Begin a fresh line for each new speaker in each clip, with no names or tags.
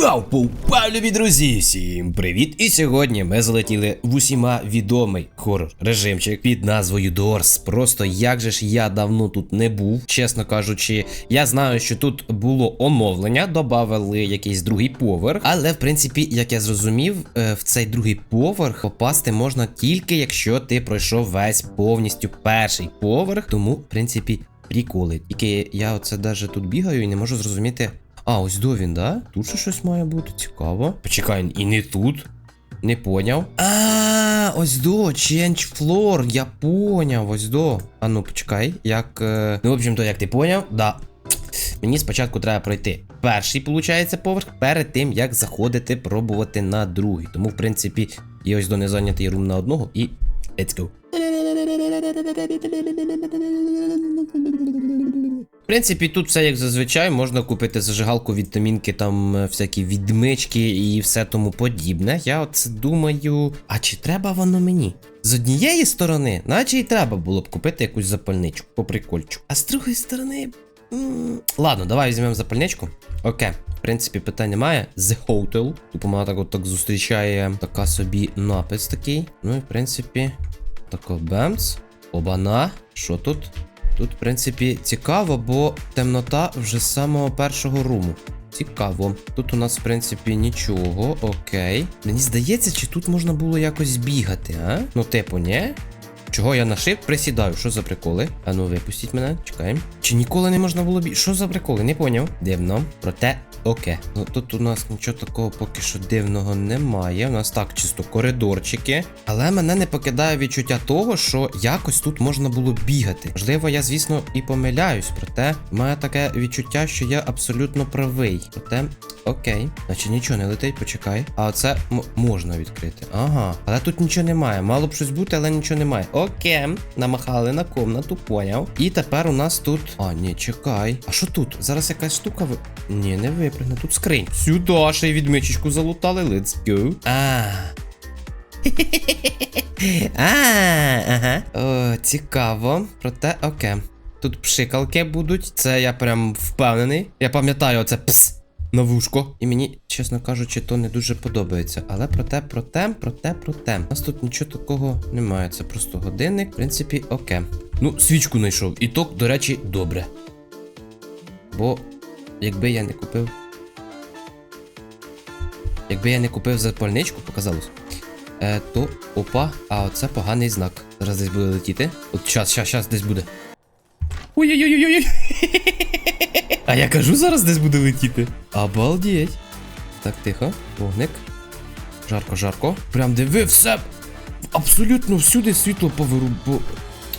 Пау, пау, любі друзі! Всім привіт! І сьогодні ми залетіли в усіма відомий хорор режимчик під назвою Дорс. Просто як же ж я давно тут не був, чесно кажучи, я знаю, що тут було оновлення, додали якийсь другий поверх. Але в принципі, як я зрозумів, е, в цей другий поверх попасти можна тільки якщо ти пройшов весь повністю перший поверх. Тому, в принципі, приколи. Тільки я оце даже тут бігаю і не можу зрозуміти. А, ось до він, да? Тут ще щось має бути цікаво. Почекай, і не тут. Не поняв. А, ось до, change floor, я поняв, ось до. А ну, почекай, як. Е... Ну, в общем-то, як ти поняв, да. Мені спочатку треба пройти перший, виходить, поверх, перед тим, як заходити, пробувати на другий. Тому, в принципі, є ось до незайнятий рум на одного і. Let's go. Принципі, тут все як зазвичай, можна купити зажигалку, вітамінки, там е, всякі відмички і все тому подібне. Я оце думаю, а чи треба воно мені? З однієї сторони, наче й треба було б купити якусь запальничку по прикольчику. А з другої сторони. Ладно, давай візьмемо запальничку. Окей, в принципі, питань немає. The Hotel. Типу, мене так от так зустрічає така собі напис такий. Ну і в принципі, тако бемц. Обана. Що тут? Тут, в принципі, цікаво, бо темнота вже з самого першого руму. Цікаво. Тут у нас, в принципі, нічого. Окей. Мені здається, чи тут можна було якось бігати, а? Ну, типу, ні? Чого я нашив? Присідаю. Що за приколи? А ну випустіть мене, чекаємо. Чи ніколи не можна було бігати? Що за приколи? Не поняв. Дивно. Проте, окей. Ну тут у нас нічого такого поки що дивного немає. У нас так, чисто коридорчики. Але мене не покидає відчуття того, що якось тут можна було бігати. Можливо, я, звісно, і помиляюсь, проте має таке відчуття, що я абсолютно правий. Проте, окей. Значить нічого не летить, почекай. А оце можна відкрити. Ага. Але тут нічого немає. Мало б щось бути, але нічого немає. Окей. Намахали на комнату, поняв. І тепер у нас тут. А, ні, чекай. А що тут? Зараз якась штука ви. Ні, не випрыгне. Тут скринь. Сюди ще й відмичечку залутали. Let's go. А. А, ага. О, цікаво. Проте окей. Тут пшикалки будуть. Це я прям впевнений. Я пам'ятаю оце пс. На вушко. І мені, чесно кажучи, то не дуже подобається. Але проте, проте, проте, проте. У нас тут нічого такого немає. Це просто годинник. В принципі, окей. Ну, свічку знайшов. І то, до речі, добре. Бо, якби я не купив. Якби я не купив запальничку, показалось. Е, то опа, а оце поганий знак. Зараз десь буде летіти. От щас, щас, щас десь буде. Ой-ой-ой-ой-ой. А я кажу, зараз десь буде летіти. Обалдеть. Так, тихо. Вогник. Жарко, жарко. Прям диви все. Абсолютно всюди світло поверу. По...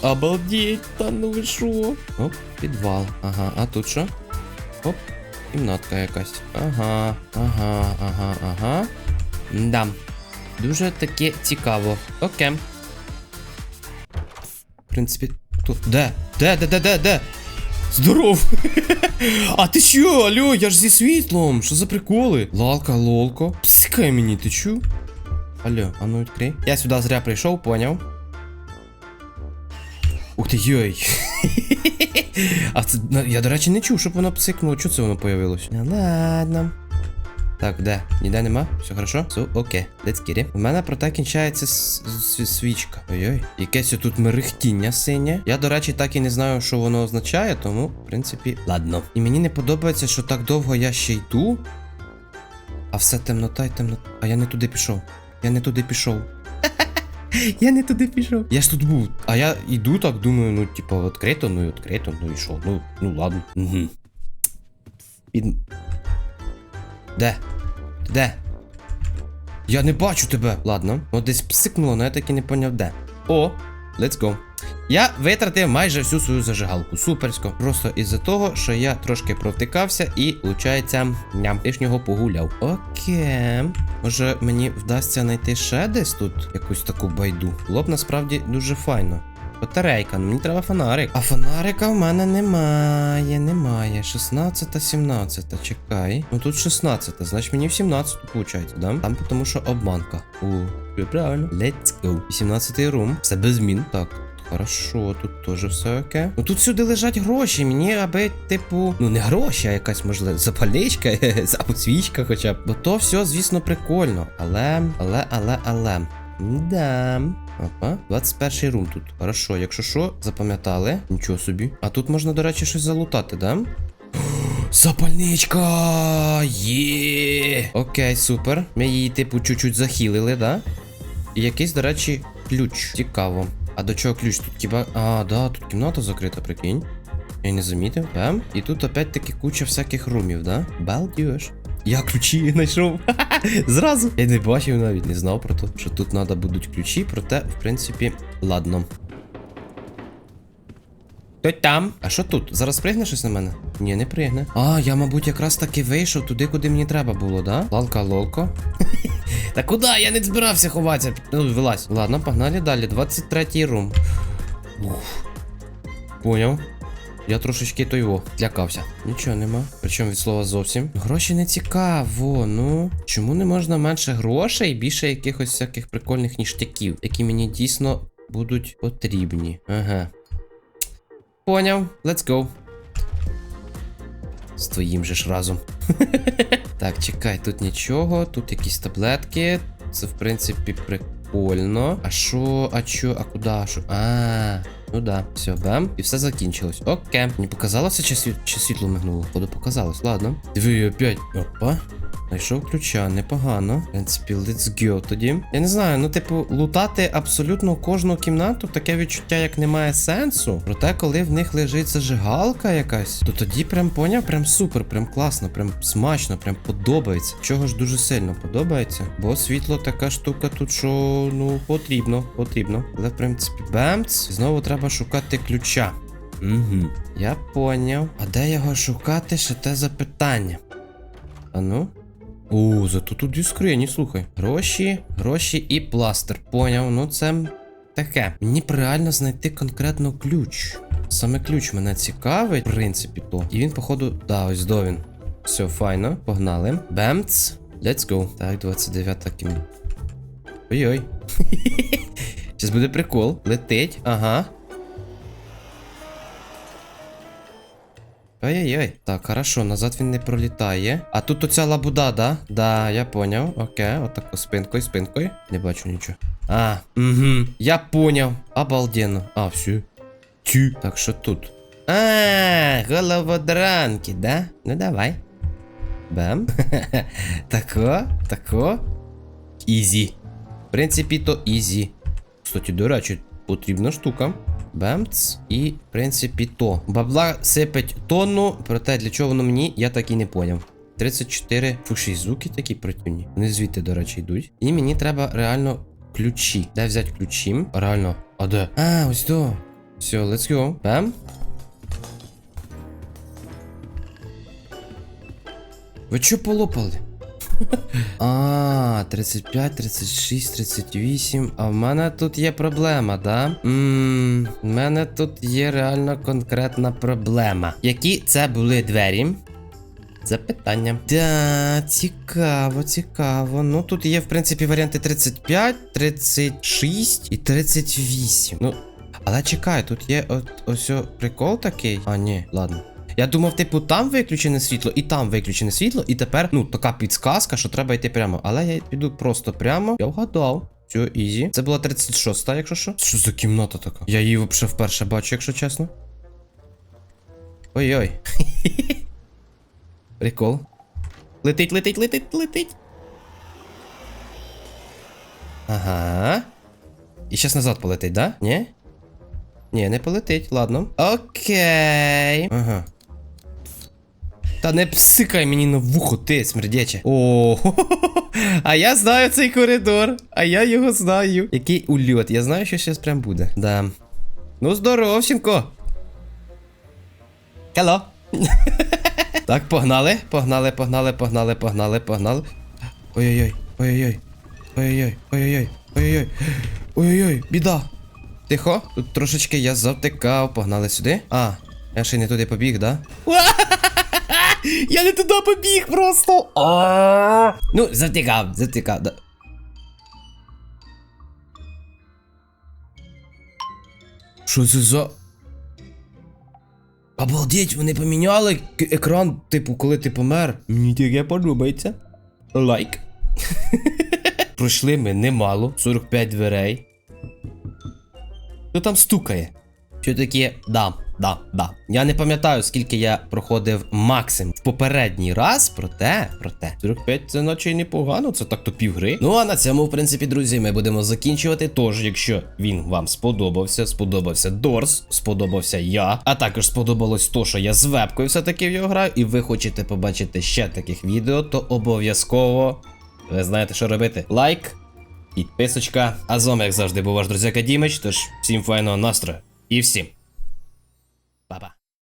Обалдеть, та ну ви шо? Оп, підвал. Ага, а тут що? Оп, кімнатка якась. Ага, ага, ага, ага. Да. Дуже таке цікаво. Окей. В принципі, тут. Де? Де, де, де, де, де? Здоров! а ти що, алло, я ж зі світлом. Що за приколи? Лалка, лолко. Псикай мені, ти чу? Алло, а ну відкрий. Я сюди зря прийшов, поняв. Ух ти йой. А це, я, до речі, не чув, щоб воно псикнуло. Чого це воно появилось? Ну, ладно. Так, де? Ніде нема? Все хорошо? Все, окей, let's get it. У мене проте кінчається свічка. Ой-ой. Якесь тут мерехтіння синє. Я, до речі, так і не знаю, що воно означає, тому, в принципі, ладно. І мені не подобається, що так довго я ще йду. А все темнота й темнота. А я не туди пішов. Я не туди пішов. Я не туди пішов. Я ж тут був. А я йду так, думаю, ну, типу, відкрито, ну і відкрито, ну і що? Ну, ну ладно. Угу. Під... Де? Де? Я не бачу тебе. Ладно. Ну десь псикнуло, але я так і не поняв де. О, let's go. Я витратив майже всю свою зажигалку. Суперсько. Просто із-за того, що я трошки провтикався і, виходить, ням лишнього погуляв. Окей. Може мені вдасться знайти ще десь тут якусь таку байду. Було б насправді дуже файно. Батарейка, ну мені треба фонарик. А фонарика в мене немає, немає. 16, 17, чекай. Ну тут 16, значить мені в 17 виходить, да? Там тому що обманка. У, правильно. Let's go. 18 рум. Все без змін. Так. Хорошо, тут теж все окей. Ну тут сюди лежать гроші. Мені аби, типу, ну не гроші, а якась можливо запальничка, або свічка хоча б. Бо то все, звісно, прикольно. Але, але, але, але. Да. Опа, 21 рум тут. Хорошо, якщо що, запам'ятали. Нічого собі. А тут можна, до речі, щось залутати, да? Запальничка! Є! Окей, супер. Ми її, типу, чуть-чуть захилили, да? І якийсь, до речі, ключ. Цікаво. А до чого ключ? Тут хіба. А, да, тут кімната закрита, прикинь. Я не замітив, да? І тут опять-таки куча всяких румів, да? Балдюш. Я ключі знайшов. Зразу. Я не бачив навіть, не знав про те, що тут треба будуть ключі, проте, в принципі, ладно. Хто там? А що тут? Зараз пригне щось на мене? Ні, не пригне. А, я, мабуть, якраз таки вийшов туди, куди мені треба було, да? Лалка лолко. Та куди? Я не збирався ховатися. Ну, вилазь. Ладно, погнали далі. 23-й рум. Ух. Поняв. Я трошечки той во, злякався. Нічого нема. Причому від слова зовсім. Гроші не цікаво, ну. Чому не можна менше грошей і більше якихось всяких прикольних ніштяків, які мені дійсно будуть потрібні. Ага. Поняв, let's go. З твоїм же ж разом. так, чекай, тут нічого, тут якісь таблетки. Це, в принципі, прикольно. А що, а чо, а куди? Що? А, ну да, все, бам. І все закінчилось. Окей. Мені показалося, чи, світ, чи світло мигнуло? Походу показалось. Ладно. Диви, опять. Опа. Знайшов ключа, непогано. В принципі, let's go тоді. Я не знаю, ну, типу, лутати абсолютно кожну кімнату, таке відчуття, як немає сенсу. Проте, коли в них лежить зажигалка якась, то тоді прям поняв, прям супер, прям класно, прям смачно, прям подобається. Чого ж дуже сильно подобається. Бо світло така штука тут, що ну потрібно, потрібно. Але в принципі, бемц. Знову треба шукати ключа. Угу. Я поняв. А де його шукати, ще те запитання. А ну? О, зато тут дві скрині, слухай. Гроші, гроші і пластир. Поняв, ну це таке. Мені б реально знайти конкретно ключ. Саме ключ мене цікавить, в принципі, то. І він, походу, да, ось до він. Все, файно, погнали. Бемц. Let's go. Так, 29 кім. Ой-ой. Зараз буде прикол. Летить, ага. Ой-ой-ой. Так, хорошо, назад він не пролітає. А тут оця лабуда, да? Да, я поняв. Окей, отако спинкою, спинкою. Не бачу нічого. А, угу. Я поняв. Обалденно. А, все. Тю. Так, що тут? А, головодранки, да? Ну давай. Бам. тако, тако. Ізі. В принципі, то ізі. Кстати, до речі, потрібна штука. Бемц. І, в принципі, то. Бабла сипить тонну, проте для чого воно мені, я так і не поняв. 34. Фу, ще й звуки такі противні. Вони звідти, до речі, йдуть. І мені треба реально ключі. Де взяти ключі? Реально. А де? А, ось то. Все, let's go. Бам. Ви чо полопали? А, 35, 36, 38. А в мене тут є проблема, да? В мене тут є реально конкретна проблема. Які це були двері? Запитання. Да, цікаво, цікаво. Ну тут є, в принципі, варіанти 35, 36 і 38. Ну, але чекай, тут є от ось прикол такий. А, ні, ладно. Я думав, типу, там виключене світло, і там виключене світло, і тепер, ну, така підсказка, що треба йти прямо. Але я піду просто прямо. Я вгадав. Все, ізі. Це була 36, якщо що. Що за кімната така? Я її взагалі вперше бачу, якщо чесно. Ой-ой. Прикол. Летить, летить, летить, летить. Ага. І зараз назад полетить, да? Ні? Ні, не полетить, ладно. Окей. Ага. Та не псикай мені на вухо, ти смердяче. О, а я знаю цей коридор. А я його знаю. Який ульот. Я знаю, що зараз прям буде. Да. Ну, здоровченко. Хелло. так, погнали. Погнали, погнали, погнали, погнали, погнали. Ой-ой-ой, ой-ой-ой. Ой-ой-ой, ой-ой-ой, ой-ой-ой. Ой-ой-ой, біда. Тихо, тут трошечки я завтикав. Погнали сюди. А, я ще не туди побіг, да? Я не туди побіг просто. Ну, завтикав. Да. Що це за. Обалдеть, вони поміняли екран, типу, коли ти помер. Мені таке подобається. Лайк. Пройшли ми немало, 45 дверей. Хто там стукає? Що таке? Да, да, да. Я не пам'ятаю, скільки я проходив максимум в попередній раз, проте, проте. 45 це наче й непогано, це так то півгри. Ну а на цьому, в принципі, друзі, ми будемо закінчувати. Тож, якщо він вам сподобався, сподобався Дорс, сподобався я, а також сподобалось то, що я з вебкою все-таки в його граю, і ви хочете побачити ще таких відео, то обов'язково. Ви знаєте, що робити. Лайк, підписочка. А з вами, як завжди, був ваш друзяка Дімич, тож всім файного настрою і всім.